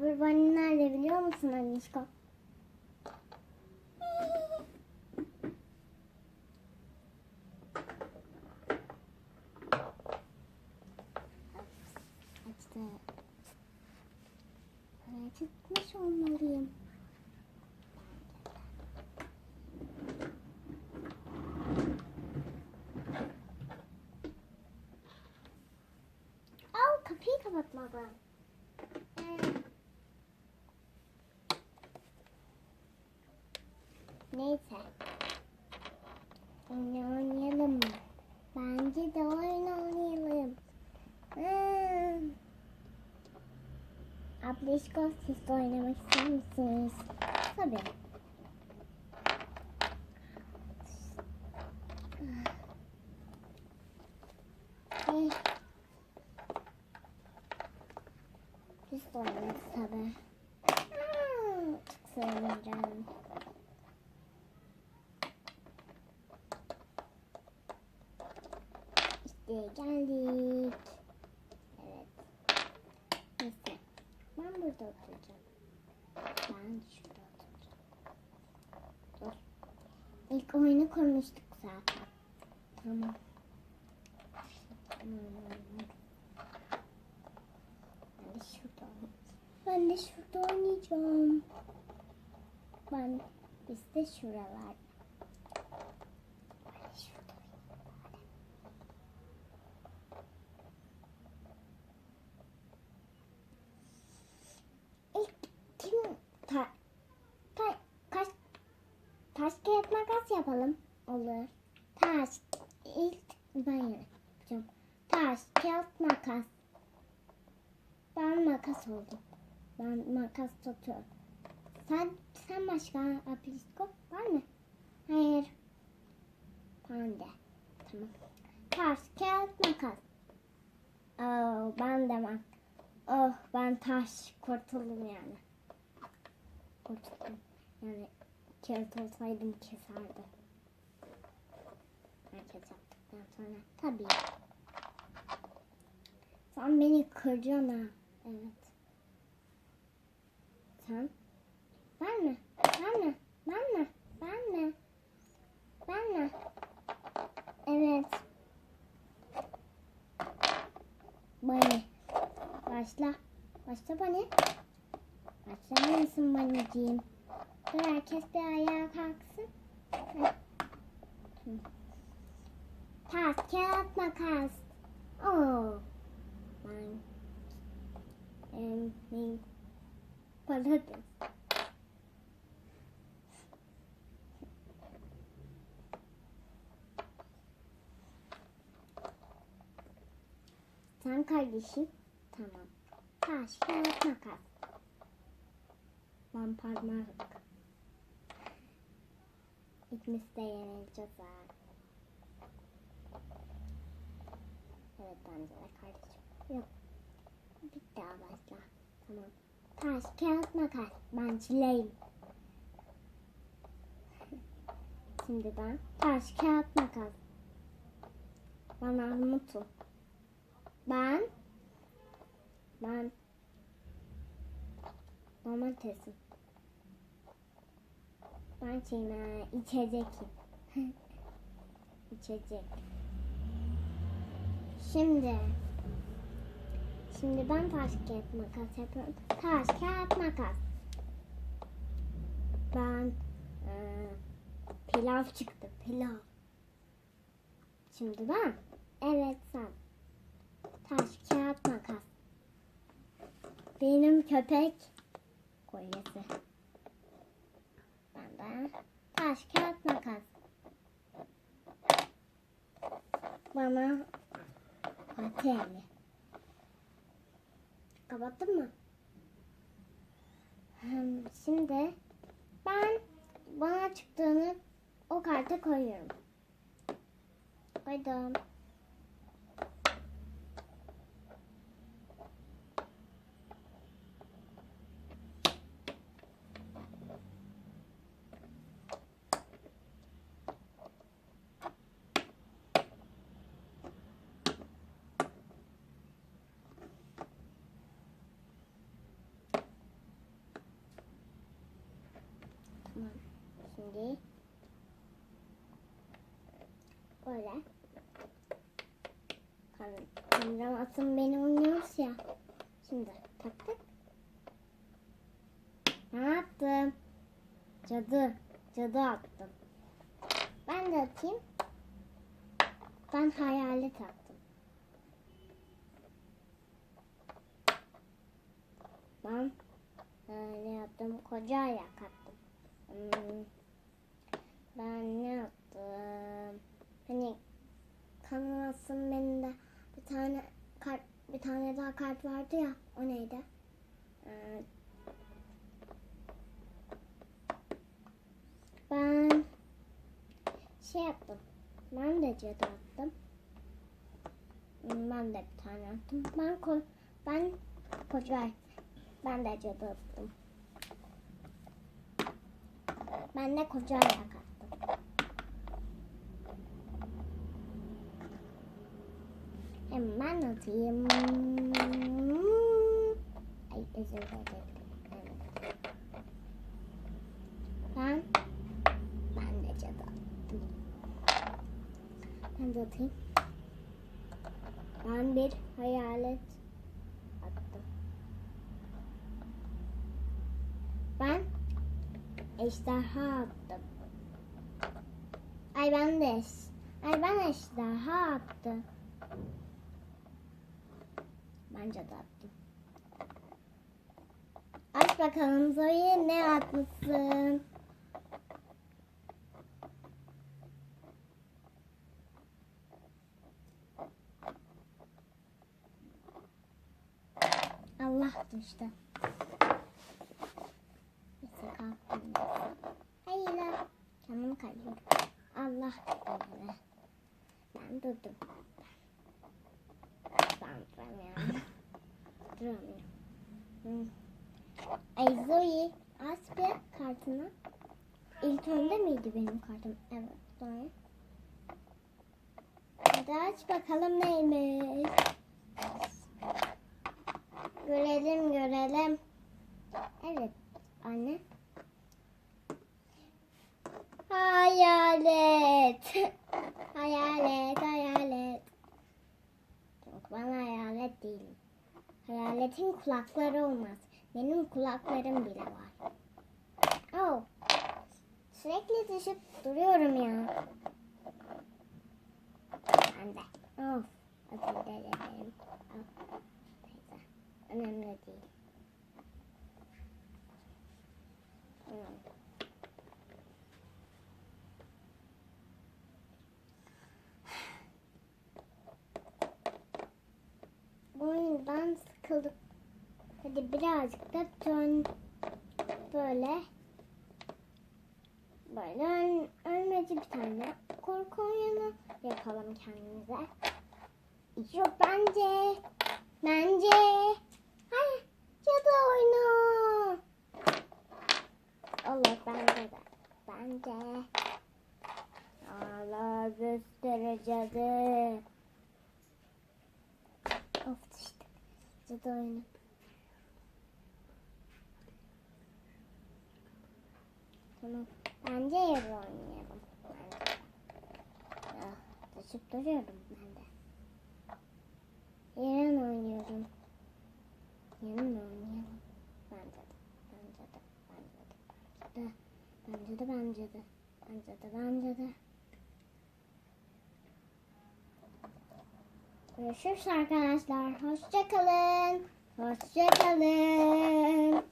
Rubber Bunny nerede biliyor musun Anişko? Açtı. Tutmuş olmalıyım. Al kapıyı kapatmadan. Neyse. Oyun oynayalım mı? Bence de oyun oynayalım. Hmm. Ableşko siz de oynamak ister misiniz? Tabii. Eh. Biz de oynarız tabii. Hmm, Çok seveceğim. İşte geldik. Evet. Neyse. Ben burada oturacağım. Ben şurada oturacağım. Dur. İlk oyunu kurmuştuk zaten. Tamam. Ben de şurada oynayacağım. Ben de şurada oynayacağım. Ben biz de şuralar. Ben de şurada oynayayım. İlk kim ta, ta, kaç taş kağıt makas yapalım. Olur. Taş ilk ben yapacağım. Taş kağıt makas. Ben makas oldum. Ben makas tutuyorum. Sen sen başka apisko var mı? Hayır. Ben de. Tamam. Taş kağıt makas. Oh, ben de mak. Oh ben taş kurtuldum yani. Kurtuldum. Yani kağıt olsaydım keserdi. Herkes yaptıktan sonra tabii. Sen beni kıracaksın ha. Evet. Sen? Ben mi? Ben mi? Ben mi? Ben mi? Ben mi? Evet. Bani. Başla. Başla Bani. Başlar mısın Bani'ciğim? Dur herkes bir ayağa kalksın. Taş, kağıt, makas. Oo. Ben. Em, ben. Patates. Sen kardeşim. Tamam. Taş, kağıt, makas. Ben parmak. İkimiz de yenileceğiz ha. Evet bence de kardeşim. Yok. Bir daha başla. Tamam. Taş, kağıt, makas. Ben çileyim. Şimdi ben taş, kağıt, makas. Bana mutlu. Ben ben domatesim. Ben ha, içecekim. İçecek. Şimdi Şimdi ben taş kağıt makas yapıyorum. Taş kağıt makas. Ben eee, pilav çıktı pilav. Şimdi ben. Evet sen. Taş kağıt makas. Benim köpek kolyesi. De taş kağıt makas. Bana pateli. Kapattın mı? Şimdi ben bana çıktığını o karta koyuyorum. Koydum. Şimdi böyle Kameram atın beni oynuyoruz ya. Şimdi taktık. Ne yaptım? Cadı. Cadı attım. Ben de atayım. Ben hayalet attım. Ben e, ne yaptım? Koca ayak attım. Hmm, Ben ne yaptım? Hani kanalsın benim de bir tane kart bir tane daha kart vardı ya. O neydi? Ee, ben şey yaptım. Ben de cadı attım. Hmm, Ben de bir tane attım. Ben ko ben koca ben de cadı attım. Ben de koca ayak attım. Hemen atayım. Ay özür dilerim. Ben ben de cadı attım. Ben de atayım. Ben bir hayalet attım. Ben ejderha attım. Ay ben de Ay ben ejderha attım. Bence de attım. Aç bakalım Zoe ne atmışsın? Allah düştü. Neyse kalktım. Hayır. Kendim kayıyorum. Allah düştü. Ben durdum. Ben duramıyorum. Duramıyorum. Hı. Ay Zoe aç bir kartını. İlk önde miydi benim kartım? Evet Zoe. Hadi aç bakalım neymiş. Görelim görelim. Evet anne. Hayalet. hayalet hayalet. Yok ben hayalet değilim. Hayaletin kulakları olmaz. Benim kulaklarım bile var. Oh. Sürekli düşüp duruyorum ya. Ben de. Of. Özür dilerim. Neyse. Önemli değil. Tamam. Bu sıkıldık. Hadi birazcık da dön böyle böyle öl, ölmeci bir tane korku oyunu yapalım kendimize. Yok bence. Bence. Hayır. Cadı oyunu. Allah bence de. Bence. Allah göstere Cadı oyunu. Tamam. Bence yarı oynayalım. Bence de. Ah, taşıp duruyorum ben de. Yarın oynuyorum. Yarın oynayalım. Bence de. Bence de. Bence de. Bence de. Bence de. Bence de. Bence de. Görüşürüz arkadaşlar. Hoşçakalın. Hoşçakalın.